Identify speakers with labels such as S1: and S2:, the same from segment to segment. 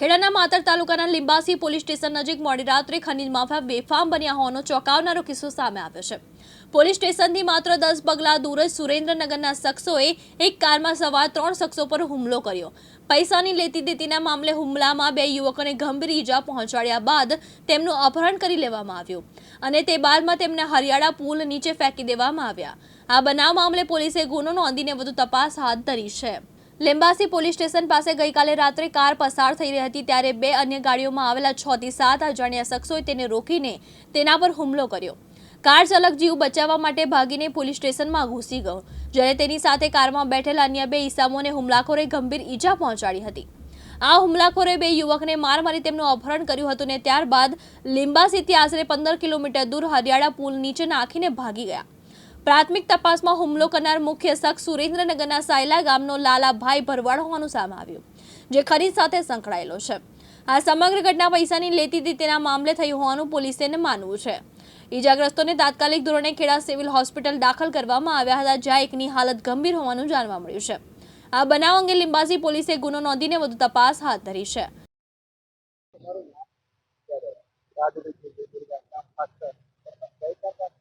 S1: ખેડાના માતર તાલુકાના Limbasi police station નજીક મોડી રાત્રે ખનીજ માફિયા બેફામ બન્યા હોવાનો ચોંકાવનારો કિસ્સો સામે આવ્યો છે. પોલીસ સ્ટેશનથી માત્ર દસ પગલા દૂર જ સુરેન્દ્રનગરના શખ્સોએ એક કારમાં સવાર ત્રણ શખ્સો પર હુમલો કર્યો. પૈસાની લેતી દેતીના મામલે હુમલામાં બે યુવકોને ગંભીર ઈજા પહોંચાડ્યા બાદ તેમનું અપહરણ કરી લેવામાં આવ્યું અને તે બાદમાં તેમને હરિયાળા પુલ નીચે ફેંકી દેવામાં આવ્યા. આ બનાવ મામલે પોલીસે ગુનો નોંધીને વધુ તપાસ હાથ ધરી છે. લેમ્બાસી પોલીસ સ્ટેશન પાસે ગઈકાલે રાત્રે કાર પસાર થઈ રહી હતી ત્યારે બે અન્ય ગાડીઓમાં આવેલા છ થી સાત અજાણ્યા શખ્સોએ તેને રોકીને તેના પર હુમલો કર્યો. કાર ચાલક જીવ બચાવવા માટે ભાગીને પોલીસ સ્ટેશનમાં ઘૂસી ગયો, જ્યારે તેની સાથે કારમાં બેઠેલા અન્ય બે ઈસામોને હુમલાખોરે ગંભીર ઈજા પહોંચાડી હતી. આ હુમલાખોરે બે યુવકને માર મારી તેમનું અપહરણ કર્યું હતું ને ત્યારબાદ લિંબાસીથી આશરે પંદર કિલોમીટર દૂર હરિયાળા પુલ નીચે નાખીને ભાગી ગયા. પ્રાથમિક તપાસમાં હુમલો કરનાર મુખ્ય શખ્સ સુરેન્દ્રનગરના સાયલા ગામનો લાલાભાઈ ભરવાડ હોવાનું સામે આવ્યું, જે ખરીદ સાથે સંકળાયેલો છે. આ સમગ્ર ઘટના પૈસાની લેતી દેતીના મામલે થઈ હોવાનું પોલીસેને માનવું છે. ઈજાગ્રસ્તોને તાત્કાલિક ધોરણે ખેડા સિવિલ હોસ્પિટલ દાખલ કરવામાં આવ્યા હતા, જ્યાં એકની હાલત ગંભીર હોવાનું જાણવા મળ્યું છે. આ બનાવ અંગે લિંબાસી પોલીસે ગુનો નોંધીને વધુ તપાસ હાથ ધરી છે.
S2: એટલે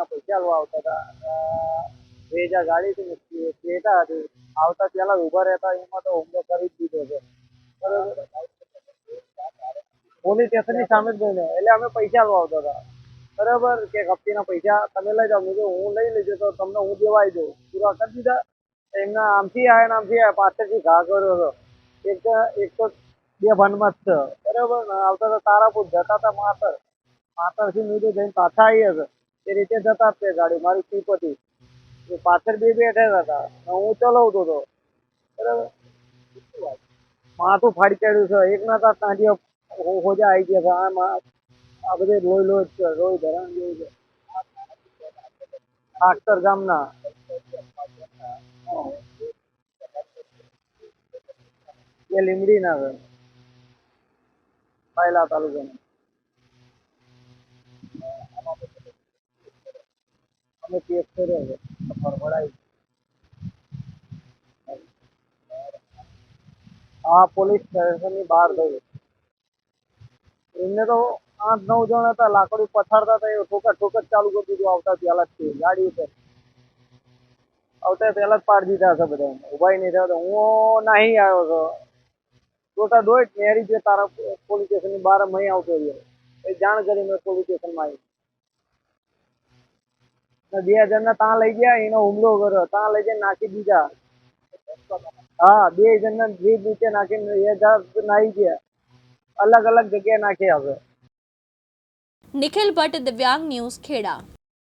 S2: ખપતીના પૈસા લેવા આવતા હતા. બે હજાર ગાડી હતી ક્રેટા હતી. આવતા પેલા ઊભા રહેતા, એમાં તો હુમલો કરી જ દીધો છે. બરોબર. પોલીસ સ્ટેશનની સામે જ બન્યો એટલે અમે પૈસા આલવા આવતા હતા. બરાબર? કે ખપતીના પૈસા તમે લઈ જાઓ. જો હું લઈ લેજો તો તમને હું દેવાઈ દઉં. પૂરા કરી દીધા. એમના આમથી આવ્યા ને આમથી આવ્યા પાછળથી ઘા કર્યો હતો. એક એક તો બે ભાનમાં જ છે. બરાબર? આવતા તારાપુર જતા હતા માતર. માતરથી મીધું જઈને પાછા આવી છે એ રીતે જતા તે ગાડી. મારી સીપ હતી. એ પાછળ બે બેઠેલા હતા. હું ચલાવતો હતો. બરાબર? માથું ફાડી કાઢ્યું છે. એક ના તા તાંડિયા હો- હોજા આવી ગયા છે. આ મા- આ બધે લોહી લોહી છે. લોહી ધરાણ જેવું છે. આખતર ગામના. એ લીમડી ના છે. પાયલા તાલુકાના. અમે કેસ કર્યો છે ફરફડાઈ આ પોલીસ સ્ટેશનની બહાર ગઈ. એમને તો આઠ નવ જણ હતા, લાકડી પથારતા હતા, એ ઠોકર ઠોકર ચાલુ કરી દીધું આવતા પહેલા જ ગાડી ઉપર. આવતા પહેલા જ પાડી દીધા હતા બધા ઊભા નહીં થયા. હું નાહી આવ્યો હતો. ટોટા દોઈટ મેરી જે તારા પોલીસ સ્ટેશનની બહાર મય આવતો રહ્યો. એ જાણ કરી મેં પોલીસ સ્ટેશનમાં આવી. ને હજાર ના ત્યાં લઈ ગયા, એનો હુમલો કર્યો. ત્યાં લઈ જઈને નાખી દીધા. હા, બે જણને જીપ નીચે નાખીને એ જાત નાહી ગયા. અલગ અલગ જગ્યાએ નાખ્યા હવે.
S1: નિખિલ ભટ્ટ, દિવ્યાંગ ન્યૂઝ ખેડા.